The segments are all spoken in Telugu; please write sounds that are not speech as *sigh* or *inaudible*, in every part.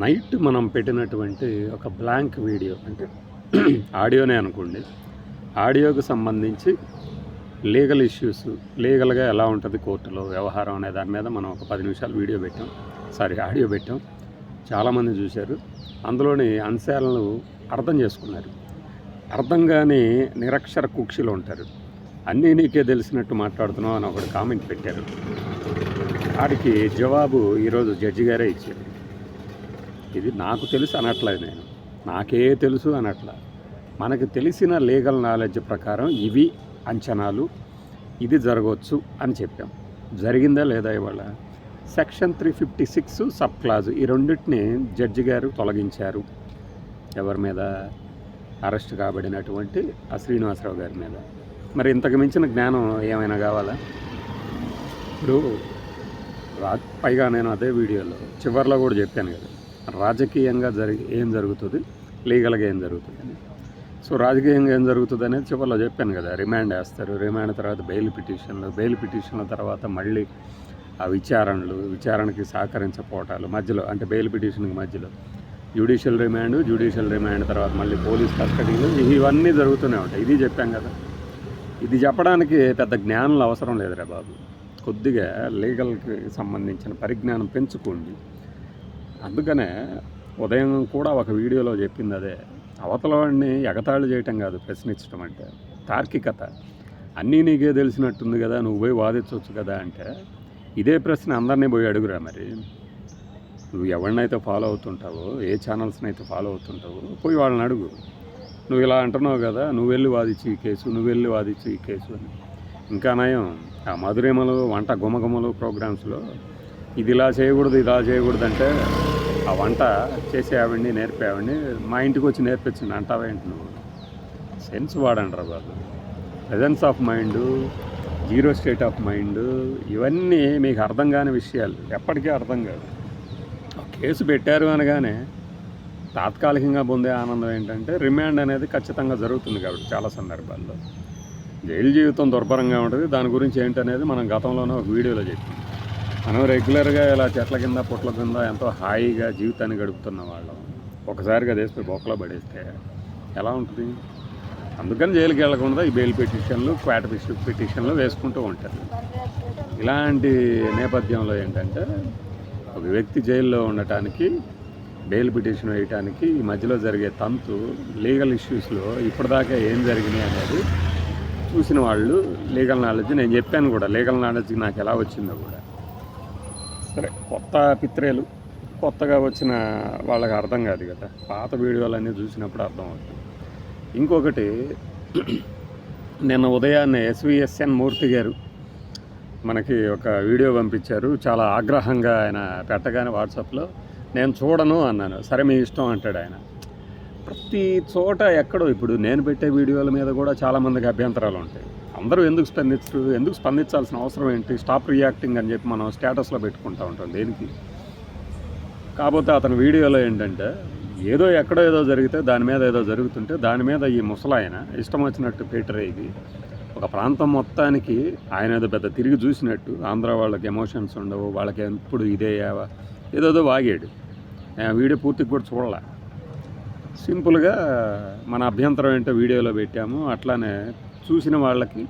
నైట్ మనం పెట్టినటువంటి ఒక బ్లాంక్ వీడియో అంటే *clears throat* ఆడియోనే అనుకోండి. ఆడియోకు సంబంధించి లీగల్ ఇష్యూస్ లీగల్గా ఎలా ఉంటుంది కోర్టులో వ్యవహారం అనే దాని మీద మనం ఒక పది నిమిషాలు వీడియో పెట్టాం. సారీ ఆడియో పెట్టాం. చాలామంది చూశారు. అందులోని అంశాలను అర్థం చేసుకున్నారు. అర్థం కాని నిరక్షర కుక్షిలో ఉంటారు. అన్నీ నీకే తెలిసినట్టు మాట్లాడుతున్నావు అని ఒకటి కామెంట్ పెట్టారు. వాడికి జవాబు ఈరోజు జడ్జి గారే ఇచ్చారు. ఇది నాకు తెలుసు అనట్లేదు నేను. నాకే తెలుసు అనట్ల. మనకు తెలిసిన లీగల్ నాలెడ్జ్ ప్రకారం ఇవి అంచనాలు ఇది జరగవచ్చు అని చెప్పాం. జరిగిందా లేదా ఇవాళ? Section three fifty six sub clause ఈ రెండింటిని జడ్జి గారు తొలగించారు. ఎవరి మీద? అరెస్ట్ కాబడినటువంటి ఆ శ్రీనివాసరావు గారి మీద. మరి ఇంతకు మించిన జ్ఞానం ఏమైనా కావాలా? ఇప్పుడు రా పైగా నేను అదే వీడియోలో చివరిలో కూడా చెప్పాను కదా. రాజకీయంగా జరిగి ఏం జరుగుతుంది? లీగల్గా ఏం జరుగుతుంది? అని సో రాజకీయంగా ఏం జరుగుతుంది అనేది చివరిలో చెప్పాను కదా రిమాండ్ వేస్తారు. రిమాండ్ తర్వాత బెయిల్ పిటిషన్లు బెయిల్ పిటిషన్ల తర్వాత మళ్ళీ ఆ విచారణలు విచారణకి సహకరించపోవటాలు మధ్యలో అంటే బెయిల్ పిటిషన్కి మధ్యలో జ్యుడిషియల్ రిమాండ్ జ్యుడిషియల్ రిమాండ్ తర్వాత మళ్ళీ పోలీస్ కస్టడీలు ఇవన్నీ జరుగుతూనే ఉంటాయి. ఇది చెప్పాం కదా. ఇది చెప్పడానికి పెద్ద జ్ఞానం అవసరం లేదురా బాబు. కొద్దిగా లీగల్కి సంబంధించిన పరిజ్ఞానం పెంచుకోండి. అందుకనే ఉదయం కూడా ఒక వీడియోలో చెప్పింది అదే. అవతల వాడిని ఎగతాళి చేయటం కాదు ప్రశ్నించడం అంటే. తార్కికత. అన్నీ నీకే తెలిసినట్టుంది కదా నువ్వు పోయి వాదించవచ్చు కదా అంటే ఇదే ప్రశ్న అందరినీ పోయి అడుగురా మరి. నువ్వు ఎవరినైతే ఫాలో అవుతుంటావో ఏ ఛానల్స్ని అయితే ఫాలో అవుతుంటావో పోయి వాళ్ళని అడుగు. నువ్వు ఇలా అంటున్నావు కదా నువ్వు వెళ్ళి వాదించు ఈ కేసు నువ్వు వెళ్ళి వాదించు ఈ కేసు అని. ఇంకా నయం ఆ మధురేమలు వంట గుమగుమలు ప్రోగ్రామ్స్లో ఇది ఇలా చేయకూడదు ఇలా చేయకూడదు అంటే ఆ వంట చేసే నేర్పేవాడిని నేర్పే మా ఇంటికి వచ్చి నేర్పించింది అంటావేంటి నువ్వు? సెన్స్ వాడండి బాబు. Presence of mind zero state of mind ఇవన్నీ మీకు అర్థం కాని విషయాలు ఎప్పటికీ అర్థం కాదు. కేసు పెట్టారు అనగానే తాత్కాలికంగా పొందే ఆనందం ఏంటంటే రిమాండ్ అనేది ఖచ్చితంగా జరుగుతుంది కాబట్టి చాలా సందర్భాల్లో. జైలు జీవితం దుర్భరంగా ఉంటుంది దాని గురించి ఏంటనేది మనం గతంలోనే ఒక వీడియోలో చెప్పింది మనం రెగ్యులర్గా ఇలా చెట్ల కింద పుట్ల కింద ఎంతో హాయిగా జీవితాన్ని గడుపుతున్న వాళ్ళం. ఒకసారిగా దేశపై బొక్కలో పడేస్తే ఎలా ఉంటుంది? అందుకని జైలుకి వెళ్ళకుండా ఈ బెయిల్ పిటిషన్లు క్వాట పిటిషన్లు వేసుకుంటూ ఉంటారు. ఇలాంటి నేపథ్యంలో ఏంటంటే ఒక వ్యక్తి జైల్లో ఉండటానికి బెయిల్ పిటిషన్ వేయటానికి ఈ మధ్యలో జరిగే తంతు లీగల్ ఇష్యూస్లో ఇప్పటిదాకా ఏం జరిగినాయి అనేది చూసిన వాళ్ళు లీగల్ నాలెడ్జ్ నేను చెప్పాను కూడా లీగల్ నాలెడ్జ్ నాకు ఎలా వచ్చిందో కూడా. సరే కొత్త పిత్రేలు కొత్తగా వచ్చిన వాళ్ళకి అర్థం కాదు కదా. పాత వీడియోలన్నీ చూసినప్పుడు అర్థం అవుతుంది. ఇంకొకటి నిన్న ఉదయాన్నే ఎస్విఎస్ఎన్ మూర్తి గారు మనకి ఒక వీడియో పంపించారు. చాలా ఆగ్రహంగా ఆయన పెట్టగానే వాట్సాప్లో నేను చూడను అన్నాను. సరే మీ ఇష్టం అంటాడు ఆయన. ప్రతి చోట ఎక్కడో ఇప్పుడు నేను పెట్టే వీడియోల మీద కూడా చాలామందికి అభ్యంతరాలు ఉంటాయి. అందరూ ఎందుకు స్పందించరు ఎందుకు స్పందించాల్సిన అవసరం ఏంటి? స్టాప్ రియాక్టింగ్ అని చెప్పి మనం స్టేటస్లో పెట్టుకుంటూ ఉంటాం దేనికి? కాకపోతే అతని వీడియోలో ఏంటంటే ఏదో ఎక్కడో ఏదో జరిగితే దాని మీద ఏదో జరుగుతుంటే దాని మీద ఈ ముసలాయన ఇష్టం వచ్చినట్టు పీటర్ ఇది. ఒక ప్రాంతం మొత్తానికి ఆయన ఏదో పెద్ద తిరిగి చూసినట్టు ఆంధ్ర వాళ్ళకి ఎమోషన్స్ ఉండవు వాళ్ళకి ఎప్పుడు ఇదే ఏదోదో వాగాడు. వీడియో పూర్తిగా కూడా చూడలే. సింపుల్గా మన అభ్యంతరం ఏంటో వీడియోలో పెట్టాము అట్లానే చూసిన వాళ్ళకి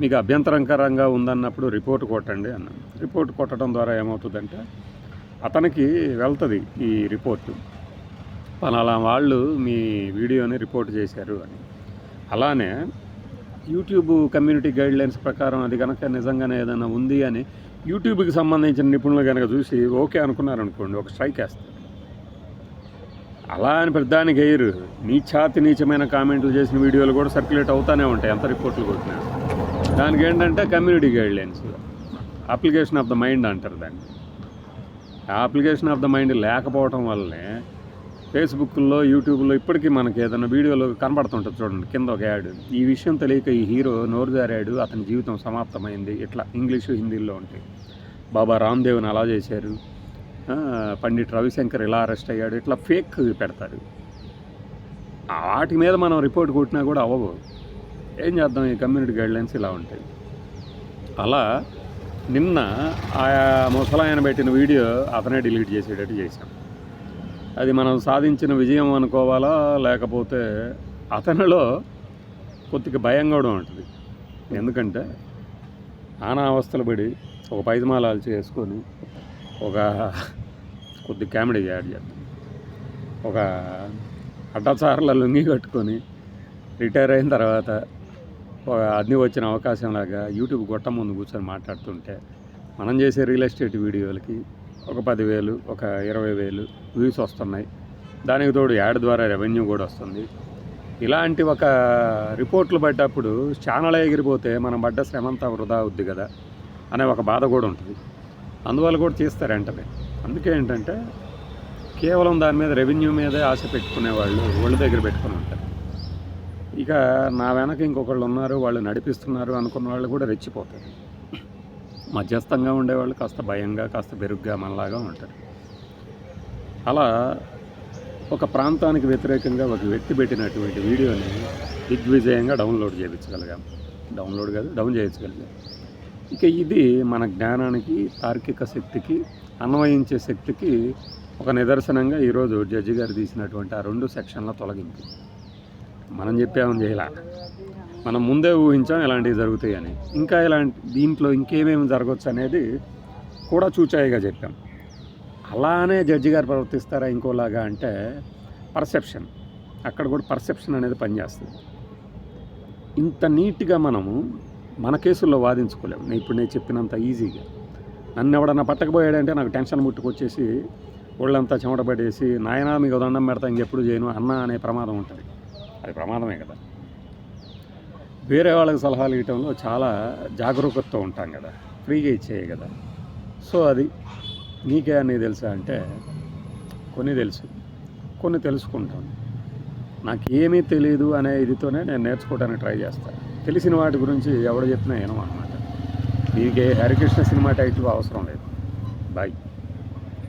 మీకు అభ్యంతరకరంగా ఉందన్నప్పుడు రిపోర్ట్ కొట్టండి అన్నాను రిపోర్ట్ కొట్టడం ద్వారా ఏమవుతుందంటే అతనికి వెళ్తుంది ఈ రిపోర్టు. పలానా వాళ్ళు మీ వీడియోని రిపోర్ట్ చేశారు అని. అలానే యూట్యూబ్ కమ్యూనిటీ గైడ్లైన్స్ ప్రకారం అది కనుక నిజంగానే ఏదైనా ఉంది అని యూట్యూబ్కి సంబంధించిన నిపుణులు కనుక చూసి ఓకే అనుకున్నారనుకోండి ఒక స్ట్రైక్ వేస్తారు. అలా అని పెద్దానికి వేయరు నీచాతి నీచమైన కామెంట్లు చేసిన వీడియోలు కూడా సర్క్యులేట్ అవుతూనే ఉంటాయి. ఎంత రిపోర్ట్లు కొట్టినా. దానికి ఏంటంటే community guidelines. Application of the mind అంటారు దాన్ని. ఆ అప్లికేషన్ ఆఫ్ ద మైండ్ లేకపోవటం వల్లనే ఫేస్బుక్లో యూట్యూబ్లో ఇప్పటికీ మనకి ఏదైనా వీడియోలో కనబడుతుంటుంది చూడండి. కింద ఒక యాడ్. ఈ విషయం తెలియక ఈ హీరో నోరు జారాడు. అతని జీవితం సమాప్తమైంది. ఇట్లా ఇంగ్లీషు హిందీలో ఉంటాయి. బాబా రామ్దేవ్ని అలా చేశారు. పండిట్ రవిశంకర్ ఇలా అరెస్ట్ అయ్యాడు ఇట్లా ఫేక్ పెడతారు. వాటి మీద మనం రిపోర్ట్ కొట్టినా కూడా అవ్వవు. ఏం చేద్దాం ఈ కమ్యూనిటీ గైడ్లైన్స్ ఇలా ఉంటాయి. అలా నిన్న ఆ ముసలాయన పెట్టిన వీడియో అతనే డిలీట్ చేసేటట్టు చేశాం. అది మనం సాధించిన విజయం అనుకోవాలా లేకపోతే అతనిలో కొద్దిగా భయం కూడా ఉంటుంది. ఎందుకంటే నానా అవస్థలు పడి ఒక పైజమాలాలు చేసుకొని ఒక కొద్ది కామెడీ యాడ్ చేద్దాం. ఒక అడ్డచారుల లుంగి కట్టుకొని రిటైర్ అయిన తర్వాత ఒక అన్ని వచ్చిన అవకాశం లాగా యూట్యూబ్ గొట్ట ముందు కూర్చొని మాట్లాడుతుంటే మనం చేసే రియల్ ఎస్టేట్ వీడియోలకి ఒక పదివేలు ఒక ఇరవై వేలు వ్యూస్ వస్తున్నాయి. దానికి తోడు యాడ్ ద్వారా రెవెన్యూ కూడా వస్తుంది. ఇలాంటి ఒక రిపోర్ట్లు పడ్డప్పుడు ఛానల్ ఎగిరిపోతే మనం పడ్డ శ్రమంతా వృధా అవుద్ది కదా అనే ఒక బాధ కూడా ఉంటుంది. అందువల్ల కూడా చేస్తారు అందుకే ఏంటంటే కేవలం దాని మీద రెవెన్యూ మీదే ఆశ పెట్టుకునే వాళ్ళు ఒళ్ళు దగ్గర పెట్టుకుని ఉంటారు. ఇక నా వెనక ఇంకొకళ్ళు ఉన్నారు వాళ్ళు నడిపిస్తున్నారు అనుకున్న వాళ్ళు కూడా రెచ్చిపోతారు. మధ్యస్థంగా ఉండేవాళ్ళు కాస్త భయంగా కాస్త బెరుగ్గా మనలాగా ఉంటారు. అలా ఒక ప్రాంతానికి వ్యతిరేకంగా ఒక వ్యక్తి పెట్టినటువంటి వీడియోని దిగ్విజయంగా డౌన్లోడ్ చేయించగలిగాం. డౌన్లోడ్ కాదు డౌన్ చేయించగలిగాం. ఇక ఇది మన జ్ఞానానికి తార్కిక శక్తికి అన్వయించే శక్తికి ఒక నిదర్శనంగా ఈరోజు జడ్జి గారు తీసినటువంటి ఆ రెండు సెక్షన్ల తొలగింపు. మనం చెప్పామని చేయలా. మనం ముందే ఊహించాం ఇలాంటివి జరుగుతాయని. ఇంకా ఇలాంటి దీంట్లో ఇంకేమేమి జరగవచ్చు అనేది కూడా చూచాయిగా చెప్పాం. అలానే జడ్జి గారు ప్రవర్తిస్తారా ఇంకోలాగా అంటే పర్సెప్షన్. అక్కడ కూడా పర్సెప్షన్ అనేది పనిచేస్తుంది. ఇంత నీట్గా మనము మన కేసుల్లో వాదించుకోలేము నేను ఇప్పుడు నేను చెప్పినంత ఈజీగా. నన్ను ఎవడన్నా పట్టకపోయాడంటే నాకు టెన్షన్ ముట్టుకొచ్చేసి ఒళ్ళంతా చెమటపడేసి నాయనా మీకు దండం పెడతా ఇంకెప్పుడు చేయను అన్న అనే ప్రమాదం ఉంటుంది. అది ప్రమాదమే కదా. వేరే వాళ్ళకి సలహాలు ఇవ్వటంలో చాలా జాగరూకతతో ఉంటాం కదా. ఫ్రీగా ఇచ్చేయి కదా. సో అది నీకే అన్నీ తెలుసా అంటే కొన్ని తెలుసు. కొన్ని తెలుసుకుంటాను నాకు ఏమీ తెలియదు అనే ఇదితోనే నేను నేర్చుకోవడానికి ట్రై చేస్తాను. తెలిసిన వాటి గురించి ఎవడు చెప్పినా ఏనో అనమాట నీకే హరికృష్ణ సినిమా టైటిల్ అవసరం లేదు. బాయ్.